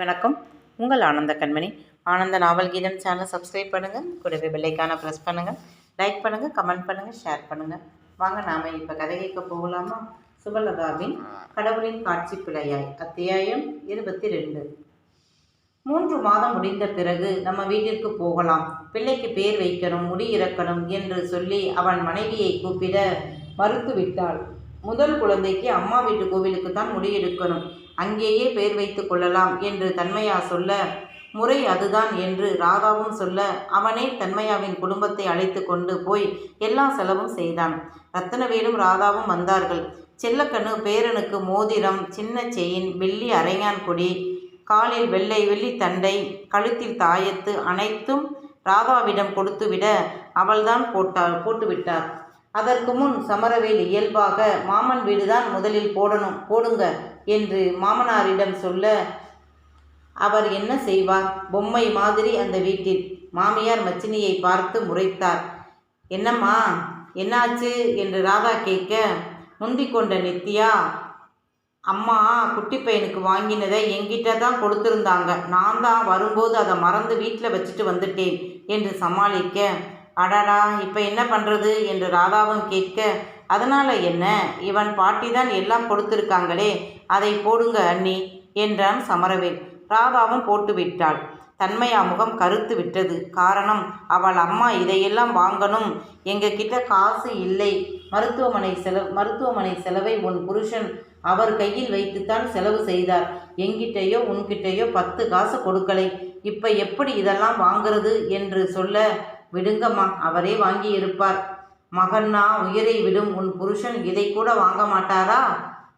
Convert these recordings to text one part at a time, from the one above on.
வணக்கம். உங்கள் ஆனந்த கண்மணி. ஆனந்த நாவல் கீதம் சேனல் சப்ஸ்கிரைப் பண்ணுங்கள் கூடவே பெல்லைக்கான ப்ரெஸ் பண்ணுங்கள் லைக் பண்ணுங்கள் கமெண்ட் பண்ணுங்கள் ஷேர் பண்ணுங்கள் வாங்க நாம் இப்போ கதை கேட்க போகலாமா? சுபலதாவின் கடவுளின் காட்சி பிழையாய் அத்தியாயம் இருபத்தி ரெண்டு மூன்று மாதம் முடிந்த பிறகு நம்ம வீட்டிற்கு போகலாம். பிள்ளைக்கு பேர் வைக்கணும் முடி இறக்கணும் என்று சொல்லி அவன் மனைவியை கூப்பிட மறுத்துவிட்டாள். முதல் குழந்தைக்கு அம்மா வீட்டு கோவிலுக்கு தான் முடி எடுக்கணும் அங்கேயே பேர் வைத்து கொள்ளலாம் என்று தன்மையா சொல்ல முறை அதுதான் என்று ராதாவும் சொல்ல அவனே தன்மையாவின் குடும்பத்தை அழைத்து கொண்டு போய் எல்லா செலவும் செய்தான். ரத்தனவேலும் ராதாவும் வந்தார்கள். செல்லக்கண்ணு பேரனுக்கு மோதிரம் சின்ன செயின் வெள்ளி அரையான் கொடி காலில் வெள்ளை வெள்ளி தண்டை கழுத்தில் தாயத்து அனைத்தும் ராதாவிடம் கொடுத்துவிட அவள்தான் போட்டாள் போட்டுவிட்டார். அதற்கு முன் சமரவேல் இயல்பாக மாமன் வீடுதான் முதலில் போடணும் போடுங்க என்று மாமனாரிடம் சொல்ல அவர் என்ன செய்வார்? பொம்மை மாதிரி அந்த வீட்டில். மாமியார் மச்சினியை பார்த்து முறைத்தார் என்னம்மா என்னாச்சு? என்று ராதா கேட்க முந்திக்கொண்ட நித்யா அம்மா குட்டி பையனுக்கு வாங்கினதை என்கிட்ட தான் கொடுத்துருந்தாங்க. நான் தான் வரும்போது அதை மறந்து வீட்டில் வச்சுட்டு வந்துட்டேன் என்று சமாளிக்க அடடா இப்போ என்ன பண்ணுறது என்று ராதாவும் கேட்க அதனால் என்ன? இவன் பாட்டி தான் எல்லாம் கொடுத்துருக்காங்களே அதை போடுங்க அண்ணி என்றான் சமரவேல். ராதாவும் போட்டு விட்டாள். தன்மையா முகம் கருத்து விட்டது. காரணம் அவள் அம்மா இதையெல்லாம் வாங்கணும். எங்ககிட்ட காசு இல்லை. மருத்துவமனை செலவு மருத்துவமனை செலவை உன் புருஷன் அவர் கையில் வைத்துத்தான் செலவு செய்தார். எங்கிட்டேயோ உன்கிட்டேயோ பத்து காசு கொடுக்கலை. இப்போ எப்படி இதெல்லாம் வாங்குறது? என்று சொல்ல விடுங்கம்மா அவரே வாங்கியிருப்பார். மகன்னா உயிரை விடும் உன் புருஷன் இதை கூட வாங்க மாட்டாரா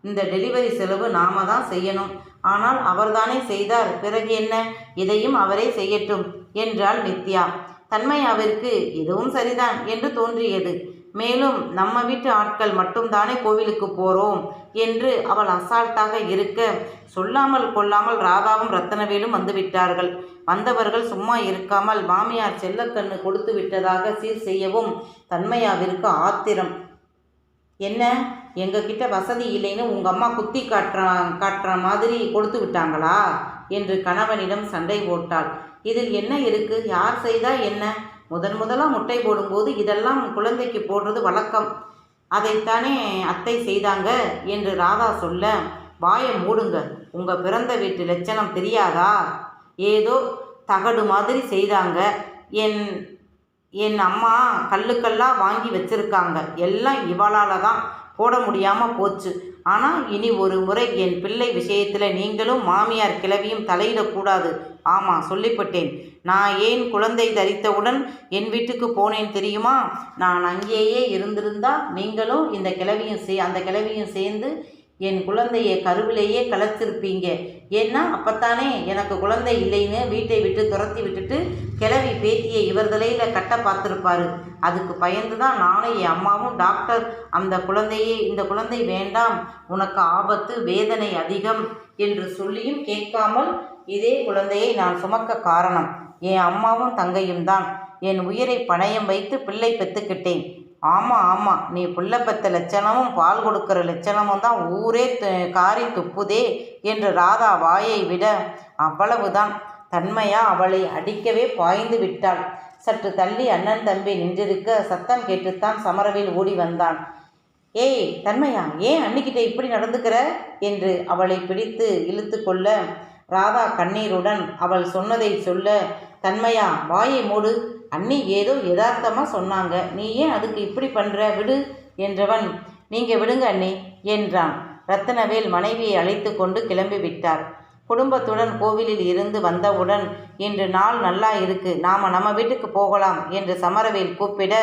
இந்த டெலிவரி செலவு நாம தான் செய்யணும். ஆனால் அவர்தானே செய்தார். பிறகு என்ன? இதையும் அவரே செய்யட்டும் என்றாள் நித்யா. தன்மையாவிற்கு இதுவும் சரிதான் என்று தோன்றியது. மேலும் நம்ம வீட்டு ஆட்கள் மட்டும்தானே கோவிலுக்கு போகிறோம் என்று அவள் அசால்ட்டாக இருக்க சொல்லாமல் கொள்ளாமல் ராதாவும் ரத்தனவேலும் வந்துவிட்டார்கள் வந்தவர்கள் சும்மா இருக்காமல் மாமியார் செல்லக்கண்ணு கொடுத்து விட்டதாக சீர் செய்யவும் தன்மையாவிற்கு ஆத்திரம். என்ன? எங்ககிட்ட வசதி இல்லைன்னு உங்கள் அம்மா குத்தி காட்டுற காட்டுற மாதிரி கொடுத்து விட்டாங்களா? என்று கணவனிடம் சண்டை போட்டாள். இதில் என்ன இருக்கு? யார் செய்தா என்ன? முதன் முதலாக முட்டை போடும்போது இதெல்லாம் குழந்தைக்கு போடுறது வழக்கம். அதைத்தானே அத்தை செய்தாங்க என்று ராதா சொல்ல வாயை மூடுங்க. உங்கள் பிறந்த வீட்டு லட்சணம் தெரியாதா? ஏதோ தகடு மாதிரி செய்தாங்க. என் என் அம்மா கல்லுக்கெல்லாம் வாங்கி வச்சிருக்காங்க. எல்லாம் இவளால் தான். போட முடியாமல் போச்சு. ஆனால் இனி ஒரு முறை என் பிள்ளை விஷயத்தில் நீங்களும் மாமியார் கிளவியும் தலையிடக்கூடாது. ஆமாம் சொல்லிப்பட்டேன். நான் ஏன் குழந்தை தரித்தவுடன் என் வீட்டுக்கு போனேன் தெரியுமா? நான் அங்கேயே இருந்திருந்தா நீங்களும் இந்த கிளவியும் சே அந்த கிளவியும் சேர்ந்து என் குழந்தையை கருவிலேயே கலைச்சிருப்பீங்க ஏன்னா அப்பத்தானே எனக்கு குழந்தை இல்லைன்னு வீட்டை விட்டு துரத்தி விட்டுட்டு கிளவி பேத்தியை இவர் தலையில் கட்ட பார்த்துருப்பாரு. அதுக்கு பயந்து தான் நானும் என் அம்மாவும் டாக்டர் அந்த குழந்தையே இந்த குழந்தை வேண்டாம் உனக்கு ஆபத்து வேதனை அதிகம் என்று சொல்லியும் கேட்காமல் இதே குழந்தையை நான் சுமக்க காரணம். என் அம்மாவும் தங்கையும் தான் என் உயிரை பணயம் வைத்து பிள்ளை பெற்றுக்கிட்டேன் ஆமாம் ஆமாம் நீ புள்ள பெத்த லட்சணமும் பால் கொடுக்கிற லட்சணமும் தான் ஊரே காரி துப்புதே என்று ராதா வாயை விட அவ்வளவுதான். தன்மையா அவளை அடிக்கவே பாய்ந்து விட்டாள். சற்று தள்ளி அண்ணன் தம்பி நின்றிருக்க சத்தம் கேட்டுத்தான் சமரவில் ஓடி வந்தான். ஏய் தன்மையா ஏன் அன்னிக்கிட்ட இப்படி நடந்துக்கிற? என்று அவளை பிடித்து இழுத்து கொள்ள ராதா கண்ணீருடன் அவள் சொன்னதை சொல்ல தன்மையா வாயை மூடு. அண்ணி ஏதோ யதார்த்தமாக சொன்னாங்க. நீ ஏன் அதுக்கு இப்படி பண்ணுற விடு என்றவன். நீங்கள் விடுங்க அண்ணி என்றான். ரத்தனவேல் மனைவியை அழைத்து கொண்டு கிளம்பி விட்டார். குடும்பத்துடன் கோவிலில் இருந்து வந்தவுடன் இன்று நாள் நல்லா இருக்கு. நாம நம்ம வீட்டுக்கு போகலாம் என்று சமரவேல் கூப்பிட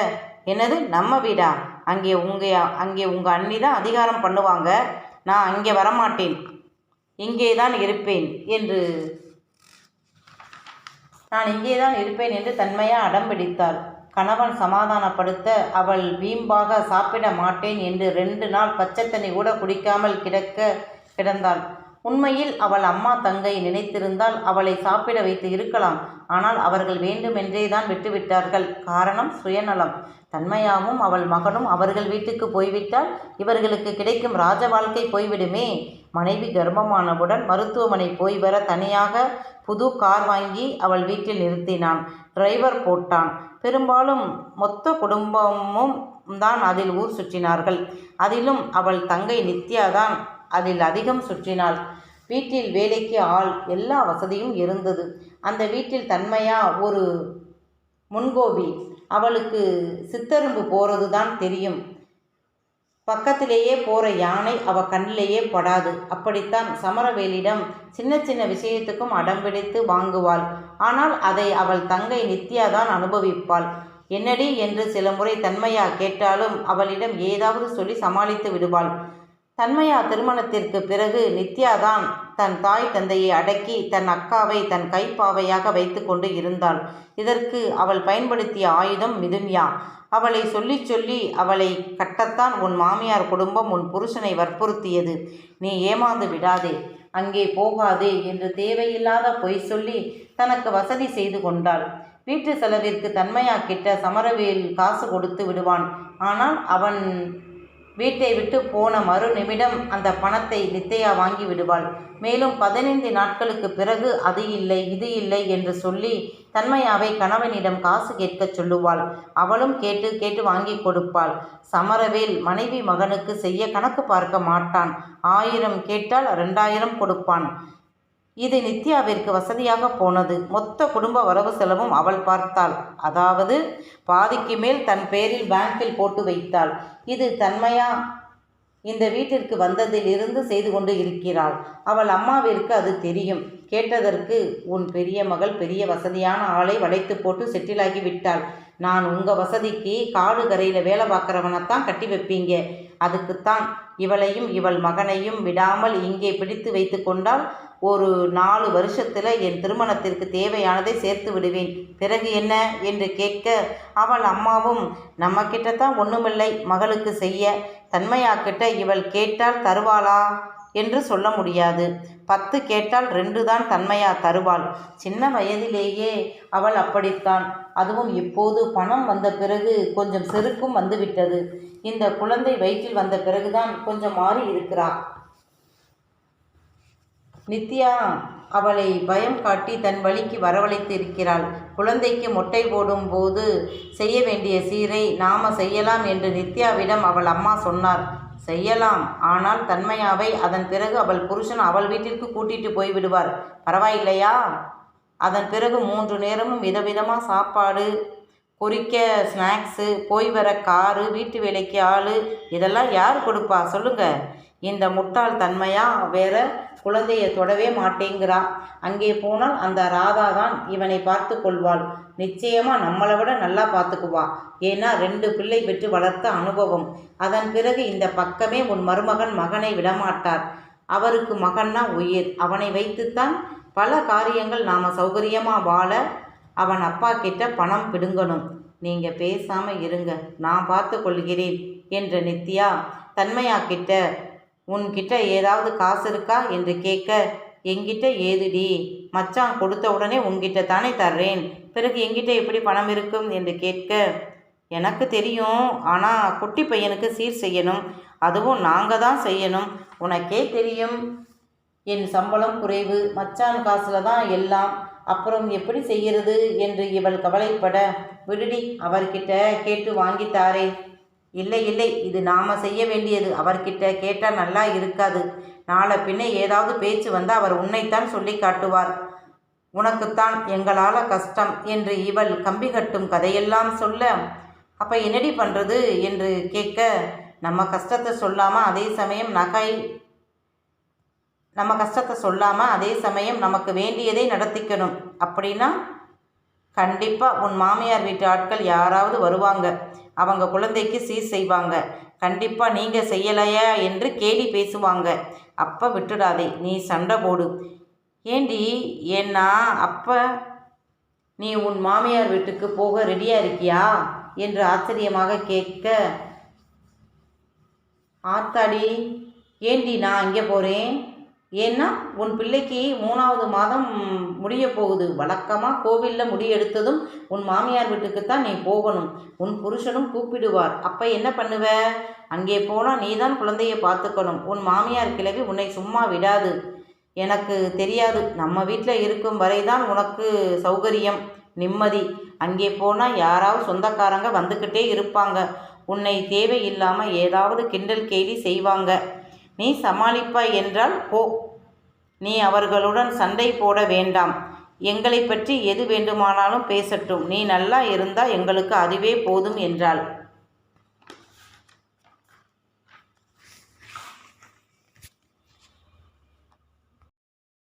என்னது நம்ம வீடா? அங்கே உங்க அங்கே உங்கள் அண்ணி தான் அதிகாரம் பண்ணுவாங்க. நான் அங்கே வரமாட்டேன். இங்கே தான் இருப்பேன் என்று நான் இங்கேதான் இருப்பேன் என்று தன்மையா அடம்பிடித்தாள் கணவன் சமாதானப்படுத்த அவள் வீம்பாக சாப்பிட மாட்டேன் என்று ரெண்டு நாள் பச்சை தண்ணி கூட குடிக்காமல் கிடக்க கிடந்தாள். உண்மையில் அவள் அம்மா தங்கை நினைத்திருந்தால் அவளை சாப்பிட வைத்து இருக்கலாம். ஆனால் அவர்கள் வேண்டுமென்றே தான் விட்டுவிட்டார்கள். காரணம் சுயநலம். தன்மையாவும் அவள் மகனும் அவர்கள் வீட்டுக்கு போய்விட்டால் இவர்களுக்கு கிடைக்கும் ராஜ வாழ்க்கை போய்விடுமே. மனைவி கர்ப்பமானவுடன் மருத்துவமனை போய் வர தனியாக புது கார் வாங்கி அவள் வீட்டில் நிறுத்தினான். டிரைவர் போட்டான். பெரும்பாலும் மொத்த குடும்பமும் தான் அதில் ஊர் சுற்றினார்கள். அதிலும் அவள் தங்கை நித்யா தான் அதில் அதிகம் சுற்றினாள். வீட்டில் வேலைக்கு ஆள் எல்லா வசதியும் இருந்தது. அந்த வீட்டில் தன்மையா ஒரு முன்கோபி. அவளுக்கு சித்தரும்பு போகிறது தான் தெரியும். பக்கத்திலேயே போகிற யானை அவ கண்ணிலேயே படாது. அப்படித்தான் சமரவேலிடம் சின்ன சின்ன விஷயத்துக்கும் அடம்பிடித்து வாங்குவாள். ஆனால் அதை அவள் தங்கை நித்யா தான் அனுபவிப்பாள். என்னடி என்று சில முறை தன்மையா கேட்டாலும் அவளிடம் ஏதாவது சொல்லி சமாளித்து விடுவாள். தன்மையா திருமணத்திற்கு பிறகு நித்யா தான் தன் தாய் தந்தையை அடக்கி தன் அக்காவை தன் கைப்பாவையாக வைத்து கொண்டு இருந்தாள். இதற்கு அவள் பயன்படுத்திய ஆயுதம் மிதுன்யா. அவளை சொல்லி சொல்லி அவளை கட்டத்தான் உன் மாமியார் குடும்பம் உன் புருஷனை வற்புறுத்தியது. நீ ஏமாந்து விடாதே. அங்கே போகாதே என்று தேவையில்லாத பொய் சொல்லி தனக்கு வசதி செய்து கொண்டாள். வீட்டு செலவிற்கு தன்மையா கிட்ட சமரவேல் காசு கொடுத்து விடுவான். ஆனால் அவன் வீட்டை விட்டு போன மறு நிமிடம் அந்த பணத்தை நித்தையா வாங்கி விடுவாள். மேலும் பதினைந்து நாட்களுக்கு பிறகு அது இல்லை இது இல்லை என்று சொல்லி தன்மையாவை கணவனிடம் காசு கேட்கச் சொல்லுவாள். அவளும் கேட்டு கேட்டு வாங்கி கொடுப்பாள். சமரவேல் மனைவி மகனுக்கு செய்ய கணக்கு பார்க்க மாட்டான். ஆயிரம் கேட்டால் ரெண்டாயிரம் கொடுப்பான். இது நித்யாவிற்கு வசதியாக போனது. மொத்த குடும்ப வரவு செலவும் அவள் பார்த்தாள். அதாவது பாதிக்கு மேல் தன் பேரில் பேங்கில் போட்டு வைத்தாள். இது தன்மையா? இந்த வீட்டிற்கு வந்ததிலிருந்து செய்து கொண்டு இருக்கிறாள். அவள் அம்மாவிற்கு அது தெரியும். கேட்டதற்கு உன் பெரிய மகள் பெரிய வசதியான ஆளை வளைத்து போட்டு செட்டிலாகி விட்டாள். நான் உங்கள் வசதிக்கு காடு கரையில் வேலை பார்க்குறவனைத்தான் கட்டி வைப்பீங்க. அதுக்குத்தான் இவளையும் இவள் மகனையும் விடாமல் இங்கே பிடித்து வைத்து கொண்டால் ஒரு நாலு வருஷத்தில் என் திருமணத்திற்கு தேவையானதை சேர்த்து விடுவேன். பிறகு என்ன? என்று கேட்க அவள் அம்மாவும் நம்ம தான் ஒன்றுமில்லை மகளுக்கு செய்ய. தன்மையாக்கிட்ட இவள் கேட்டால் தருவாளா? என்று சொல்ல முடியாது. பத்து கேட்டால் ரெண்டு தான் தன்மையா தருவாள். சின்ன வயதிலேயே அவள் அப்படித்தான். அதுவும் இப்போது பணம் வந்த பிறகு கொஞ்சம் செருக்கும் வந்துவிட்டது. இந்த குழந்தை வயிற்றில் வந்த பிறகுதான் கொஞ்சம் மாறி இருக்கிறாள் நித்யா அவளை பயம் காட்டி தன் வழிக்கு வரவழைத்து இருக்கிறாள். குழந்தைக்கு மொட்டை போடும் போது செய்ய வேண்டிய சீரை நாம செய்யலாம் என்று நித்யாவிடம் அவள் அம்மா சொன்னார். செய்யலாம். ஆனால் தன்மையாவை அதன் பிறகு அவள் புருஷன் அவள் வீட்டிற்கு கூட்டிட்டு போய்விடுவார். பரவாயில்லையா? அதன் பிறகு மூன்று நேரமும் விதவிதமாக சாப்பாடு குறிக்க ஸ்நாக்ஸு போய் வர காரு வீட்டு வேலைக்கு ஆள் இதெல்லாம் யார் கொடுப்பா? சொல்லுங்க. இந்த முட்டாள் தன்மையா? வேற குழந்தையை தொடவே மாட்டேங்கிறா. அங்கே போனால் அந்த ராதா தான் இவனை பார்த்து கொள்வாள். நிச்சயமாக நம்மளை விட நல்லா பார்த்துக்குவா. ஏன்னா ரெண்டு பிள்ளை பெற்று வளர்த்த அனுபவம். அதன் பிறகு இந்த பக்கமே உன் மருமகன் மகனை விடமாட்டார். அவருக்கு மகன்னா உயிர். அவனை வைத்துத்தான் பல காரியங்கள் நாம் சௌகரியமாக வாழ அவன் அப்பா கிட்ட பணம் பிடுங்கணும். நீங்கள் பேசாமல் இருங்க. நான் பார்த்து கொள்கிறேன் என்ற நித்யா தன்மையா கிட்ட உன்கிட்ட ஏதாவது காசு இருக்கா? என்று கேட்க எங்கிட்ட ஏதுடி? மச்சான் கொடுத்த உடனே உங்ககிட்ட தானே தர்றேன். பிறகு எங்கிட்ட எப்படி பணம் இருக்கும் என்று கேட்க எனக்கு தெரியும். ஆனால் குட்டி பையனுக்கு சீர் செய்யணும். அதுவும் நாங்கள் தான் செய்யணும். உனக்கே தெரியும். என் சம்பளம் குறைவு. மச்சான் காசில் தான் எல்லாம். அப்புறம் எப்படி செய்கிறது என்று இவள் கவலைப்பட விடுடி அவர்கிட்ட கேட்டு வாங்கித்தாரே இல்லை இல்லை. இது நாம் செய்ய வேண்டியது. அவர்கிட்ட கேட்டால் நல்லா இருக்காது. நாளை பின்னே ஏதாவது பேச்சு வந்தால் அவர் உன்னைத்தான் சொல்லி காட்டுவார். உனக்குத்தான் எங்களால் கஷ்டம் என்று இவள் கம்பி கட்டும் கதையெல்லாம் சொல்ல அப்போ என்னடி பண்ணுறது என்று கேட்க நம்ம கஷ்டத்தை சொல்லாமல் அதே சமயம் நகை நம்ம கஷ்டத்தை சொல்லாமல் அதே சமயம் நமக்கு வேண்டியதை நடத்திக்கணும். அப்படின்னா கண்டிப்பாக உன் மாமியார் வீட்டு ஆட்கள் யாராவது வருவாங்க. அவங்க குழந்தைக்கு சீர் செய்வாங்க. கண்டிப்பாக நீங்கள் செய்யலையா? என்று கேலி பேசுவாங்க. அப்போ விட்டுடாதே நீ சண்டை போடு. ஏண்டி ஏன்னா அப்போ நீ உன் மாமியார் வீட்டுக்கு போக ரெடியாக இருக்கியா? என்று ஆச்சரியமாக கேட்க ஆத்தாடி ஏண்டி நான் அங்கே போகிறேன் ஏன்னா உன் பிள்ளைக்கு மூணாவது மாதம் முடிய போகுது. வழக்கமாக கோவிலில் முடி எடுத்ததும் உன் மாமியார் வீட்டுக்கு தான் நீ போகணும். உன் புருஷனும் கூப்பிடுவார். அப்போ என்ன பண்ணுவ? அங்கே போனால் நீ தான் குழந்தையை பார்த்துக்கணும். உன் மாமியார் கிழவி உன்னை சும்மா விடாது. எனக்கு தெரியாது. நம்ம வீட்டில் இருக்கும் வரை தான் உனக்கு சௌகரியம் நிம்மதி. அங்கே போனால் யாராவது சொந்தக்காரங்க வந்துக்கிட்டே இருப்பாங்க. உன்னை தேவையில்லாமல் ஏதாவது கிண்டல் கேலி செய்வாங்க. நீ சமாளிப்பாய் என்றால் போ. நீ அவர்களுடன் சண்டை போட வேண்டாம். எங்களை பற்றி எது வேண்டுமானாலும் பேசட்டும். நீ நல்லா இருந்தால் எங்களுக்கு அதுவே போதும் என்றாள்.